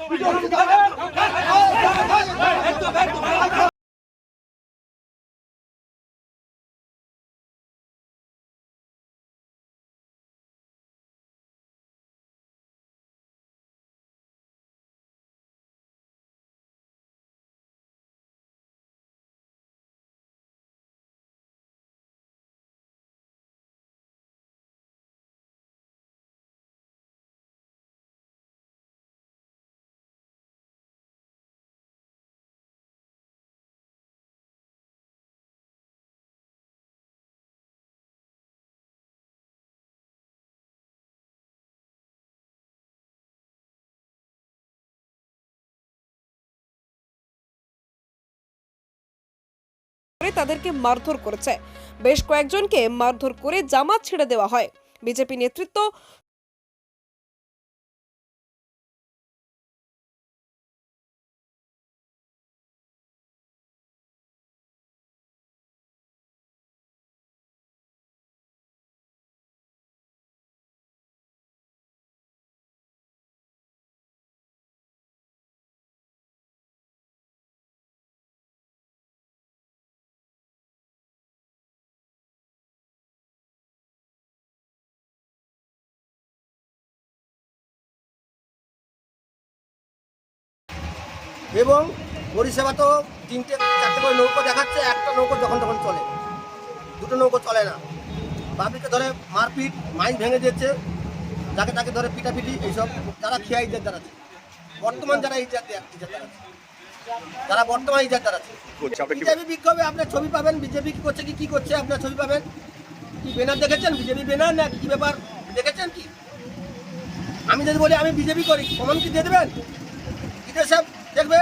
করে তাদেরকে মারধর করেছে। বেশ কয়েকজনকে মারধর করে জামাত ছেড়ে দেওয়া হয়। বিজেপি নেতৃত্ব এবং পরিষেবা তো তিনটে চারটে করে নৌকো দেখাচ্ছে একটা নৌকো যখন তখন চলে। দুটো নৌকো চলে না। পাবলিককে ধরে মারপিট মাইক ভেঙে দিচ্ছে যাকে তাকে ধরে পিটাপিটি এইসব যারা খেয়া ইজার দাঁড়াচ্ছে বর্তমান যারা ইজার ইজার দাঁড়াচ্ছে যারা বর্তমান ইজার কি বিজেপি বিক্ষোভে আপনার ছবি পাবেন বিজেপি কি করছে কি কি করছে আপনার ছবি পাবেন? কি বেনার দেখেছেন? বিজেপি ব্যানার না কি ব্যাপার? দেখেছেন কি? আমি যদি বলি আমি বিজেপি করি প্রমাণ কি দিয়ে দেবেন? ইডে সাহেব দেখবে,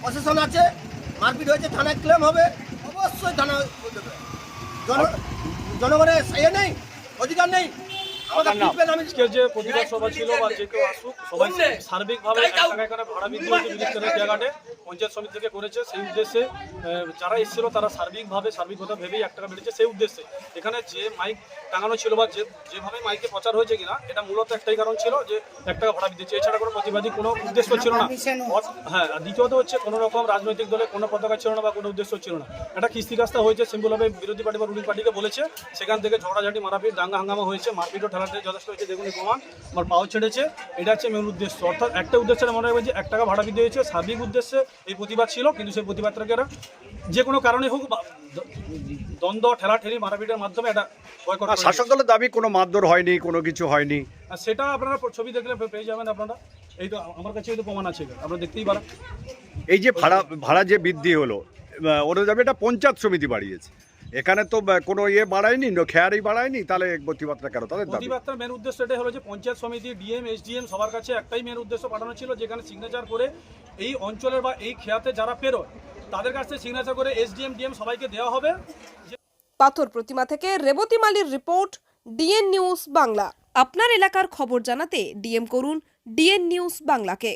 প্রশাসন আছে, মারপিট হয়েছে, থানায় ক্লেম হবে, অবশ্যই থানা জনগণের সাইয়ে নেই, অধিকার নেই। আজকের যে প্রতিবাদ সভা ছিল বা যে কেউ আসুক সবাই সার্বিকভাবে এখানে ভাড়া বৃদ্ধি হয়েছে বিদ্যুৎ জায়গাটে পঞ্চায়েত সমিতি থেকে করেছে সেই উদ্দেশ্যে যারা এসেছিল তারা সার্বিকভাবে সার্বিক কথা ভেবেই এক টাকা বেড়েছে সেই উদ্দেশ্যে। এখানে যে মাইক টাঙানো ছিল বা যে যেভাবে মাইকে প্রচার হয়েছে কিনা এটা মূলত একটাই কারণ ছিল যে এক টাকা ভাড়া বৃদ্ধি এছাড়া কোনো প্রতিবাদী কোনো উদ্দেশ্য ছিল না। হ্যাঁ দ্বিতীয়ত হচ্ছে কোনো রকম রাজনৈতিক দলে কোনো পতাকা ছিল না বা কোনো উদ্দেশ্য ছিল না। একটা কিস্তি রাস্তা হয়েছে সিম্পলভাবে বিরোধী পার্টি বা রুলিং পার্টিকে বলেছে সেখান থেকে ঝগড়াঝাটি মারাপিট দাঙ্গা হাঙ্গামা হয়েছে মারপিটও ঠেলাতে যথেষ্ট হয়েছে। দেখুন প্রমাণ আমার পাও ছেড়েছে। এটা হচ্ছে মেন উদ্দেশ্য। অর্থাৎ একটা উদ্দেশ্যে মনে রাখবেন যে এক টাকা ভাড়া বৃদ্ধি হয়েছে। সার্বিক উদ্দেশ্যে এই প্রতিবাদ ছিল কিন্তু সেই প্রতিবাদটাকে এরা যে কোনো কারণে হোক দ্বন্দ্ব ঠেলাঠেলি মারাপিটের মাধ্যমে এটা বয়কট শাসক দলের দাবি কোনো মারধর হয়নি কোনো কিছু হয়নি। আর সেটা আপনারা ছবি দেখলে পেয়ে যাবেন আপনারা। এই তো আমার কাছে তো প্রমাণ আছে। আপনারা দেখতেই পারেন। এই যে ভাড়া ভাড়া যে বৃদ্ধি হলো ওরা যাবে এটা পঞ্চায়েত সমিতি বাড়িয়েছে। এখানে তো কোনো ইয়ে বাড়ায়নি খেয়ারই বাড়ায়নি তাহলে প্রতিবাদটা কেন? তাদের প্রতিবাদটার মেন উদ্দেশ্য এটাই হলো যে পঞ্চায়েত সমিতি ডিএম এসডিএম সবার কাছে একটাই মেন উদ্দেশ্য পাঠানো ছিল যেখানে সিগনেচার করে এই অঞ্চলের বা এই খেয়াতে যারা পেরোয় তাদের কাছ থেকে সিগনেচার করে এসডিএম ডিএম সবাইকে দেওয়া হবে। পাথর প্রতিমা থেকে রেবতী মালির রিপোর্ট ডিএন নিউজ বাংলা। আপনার এলাকার খবর জানাতে ডিএম করুন ডিএন নিউজ বাংলাকে।